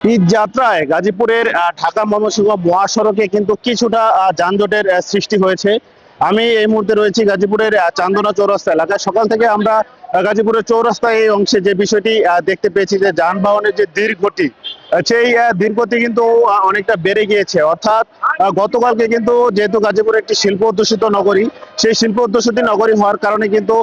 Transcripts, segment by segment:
ঈদ যাত্রায় গাজীপুরের ঢাকা ময়মনসিংহ মহাসড়কে কিন্তু কিছুটা যানজটের সৃষ্টি হয়েছে। আমি এই মুহূর্তে রয়েছি গাজীপুরের চান্দনা চৌরাস্তা এলাকায়। সকাল থেকে আমরা গাজীপুরের চৌরাস্তা এই অংশে যে বিষয়টি দেখতে পেয়েছি যে যানবাহনের যে দীর্ঘটি সেই আহ, দীর্ঘতি কিন্তু অনেকটা বেড়ে গিয়েছে। অর্থাৎ গতকালকে কিন্তু যেহেতু গাজীপুর একটি শিল্প অধ্যুষিত নগরী সেই শিল্প অধ্যুষিত নগরী হওয়ার কারণে কিন্তু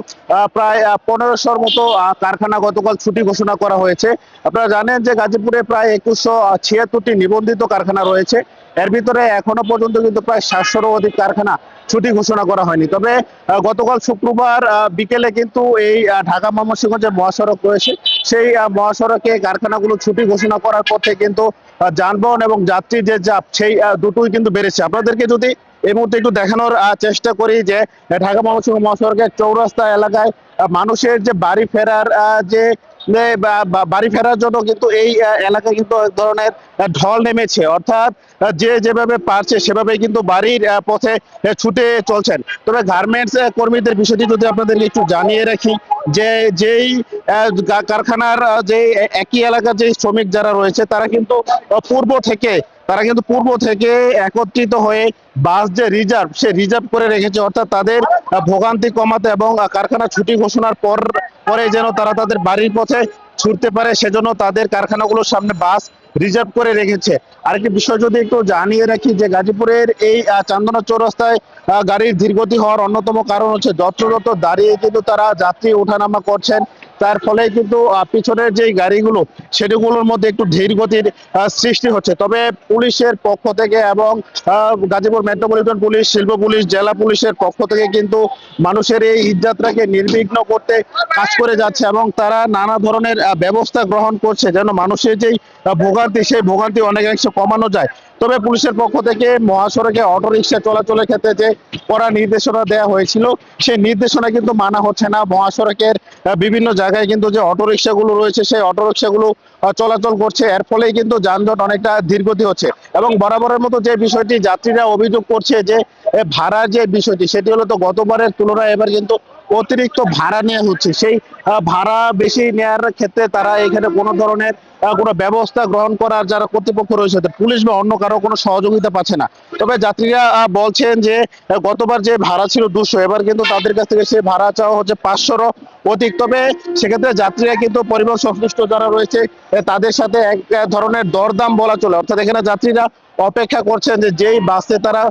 প্রায় পনেরোশোর মতো কারখানা গতকাল ছুটি ঘোষণা করা হয়েছে। আপনারা জানেন যে গাজীপুরে প্রায় একুশশো ছিয়াত্তরটি নিবন্ধিত কারখানা রয়েছে। এর ভিতরে এখনও পর্যন্ত কিন্তু প্রায় সাতশোরও অধিক কারখানা ছুটি ঘোষণা করা হয়নি। তবে গতকাল শুক্রবার বিকেলে কিন্তু এই ঢাকা ময়মনসিংহের মহাসড়ক রয়েছে। সেই মহাসড়কে কারখানাগুলো ছুটি ঘোষণা করার পর থেকে কিন্তু যানবাহন এবং যাত্রী যে চাপ, সেই দুটোই কিন্তু বেড়েছে। আপনাদেরকে যদি এই মুহূর্তে একটু দেখানোর চেষ্টা করি যে ঢাকা ময়মনসিংহ মহাসড়কের চৌরাস্তা এলাকায় মানুষের যে বাড়ি ফেরার যে বাড়ি ফেরার জন্য কিন্তু এই এলাকায় কিন্তু এক ধরনের ঢল নেমেছে। অর্থাৎ যে যেভাবে পারছে সেভাবে কিন্তু বাড়ির পথে ছুটে চলছেন। তবে গার্মেন্টস কর্মীদের বিষয়টি যদি আপনাদেরকে একটু জানিয়ে রাখি, যে, যেই কারখানার যে একই এলাকার যে শ্রমিক যারা রয়েছে, তারা কিন্তু পূর্ব থেকে, তারা কিন্তু পূর্ব থেকে একত্রিত হয়ে বাস যে রিজার্ভ সে রিজার্ভ করে রেখেছে। অর্থাৎ তাদের ভোগান্তি কমাতে এবং কারখানা ছুটি ঘোষণার পর পরে যেন তারা তাদের বাড়ির পথে ছুটতে পারে, সেজন্য তাদের কারখানাগুলোর সামনে বাস রিজার্ভ করে রেখেছে। আরেকটি বিষয় যদি একটু জানিয়ে রাখি যে গাজীপুরের এই চান্দনা চৌরাস্তায় গাড়ির ধীরগতি হওয়ার অন্যতম কারণ হচ্ছে যত্রতত্র দাঁড়িয়ে কিন্তু তারা যাত্রী ওঠানামা করছেন। তার ফলে কিন্তু পিছনের যে গাড়িগুলো, সেগুলোর মধ্যে একটু ধীর গতির সৃষ্টি হচ্ছে। তবে পুলিশের পক্ষ থেকে এবং গাজীপুর মেট্রোপলিটন পুলিশ, শিল্প পুলিশ, জেলা পুলিশের পক্ষ থেকে কিন্তু মানুষের এই ঈদযাত্রাকে নির্বিঘ্ন করতে কাজ করে যাচ্ছে এবং তারা নানা ধরনের ব্যবস্থা গ্রহণ করছে যেন মানুষের যেই ভোগান্তি, সেই ভোগান্তি অনেকাংশে কমানো যায়। তবে পুলিশের পক্ষ থেকে মহাসড়কে অটোরিকশা চলাচলের ক্ষেত্রে যে কড়া নির্দেশনা দেওয়া হয়েছিল, সেই নির্দেশনা কিন্তু মানা হচ্ছে না। মহাসড়কের বিভিন্ন জায়গায় কিন্তু যে অটোরিকশাগুলো রয়েছে, সেই অটোরিকশাগুলো চলাচল করছে। এর ফলেই কিন্তু যানজট অনেকটা ধীরগতি হচ্ছে। এবং বরাবরের মতো যে বিষয়টি যাত্রীরা অভিযোগ করছে যে ভাড়া যে বিষয়টি, সেটি হলো তো গতবারের তুলনায় এবার কিন্তু অতিরিক্ত ভাড়া নেওয়া হচ্ছে। সেই ভাড়া বেশি নেওয়ার ক্ষেত্রে তারা এখানে কোনো ধরনের কোনো ব্যবস্থা গ্রহণ করার যারা কর্তৃপক্ষ রয়েছে পুলিশ বা অন্য কারও কোনো সহযোগিতা পাচ্ছে না। তবে যাত্রীরা বলছেন যে গতবার যে ভাড়া ছিল দুশো, এবার কিন্তু তাদের কাছ থেকে সে ভাড়া চাওয়া হচ্ছে পাঁচশোরও অধিক। তবে সেক্ষেত্রে যাত্রীরা কিন্তু পরিবহন সংশ্লিষ্ট যারা রয়েছে তাদের সাথে এক ধরনের দরদাম বলা চলে। অর্থাৎ এখানে যাত্রীরা অপেক্ষা করছেন যে, যেই বাসে তারা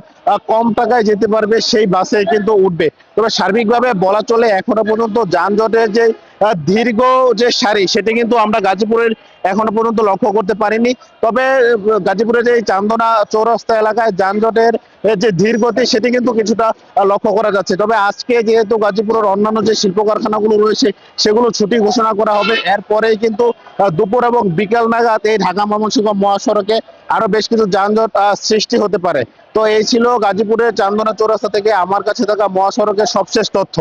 কম টাকায় যেতে পারবে, সেই বাসে কিন্তু উঠবে। তবে সার্বিকভাবে বলা চলে এখনও পর্যন্ত যানজটের যে দীর্ঘ যে সারি, সেটি কিন্তু আমরা গাজীপুরের এখনও পর্যন্ত লক্ষ্য করতে পারিনি। তবে গাজীপুরের যে চান্দনা চৌরাস্তা এলাকায় যানজটের যে ধীরগতি, সেটি কিন্তু কিছুটা লক্ষ্য করা যাচ্ছে। তবে আজকে যেহেতু গাজীপুরের অন্যান্য যে শিল্প কারখানাগুলো রয়েছে, সেগুলো ছুটি ঘোষণা করা হবে। এরপরেই কিন্তু দুপুর এবং বিকেল নাগাদ এই ঢাকা ময়মনসিংহ মহাসড়কে আরও বেশ কিছু যানজট সৃষ্টি হতে পারে। তো এই ছিল গাজীপুরের চান্দনা চৌরাস্তা থেকে আমার কাছে থাকা মহাসড়কের সবশেষ তথ্য।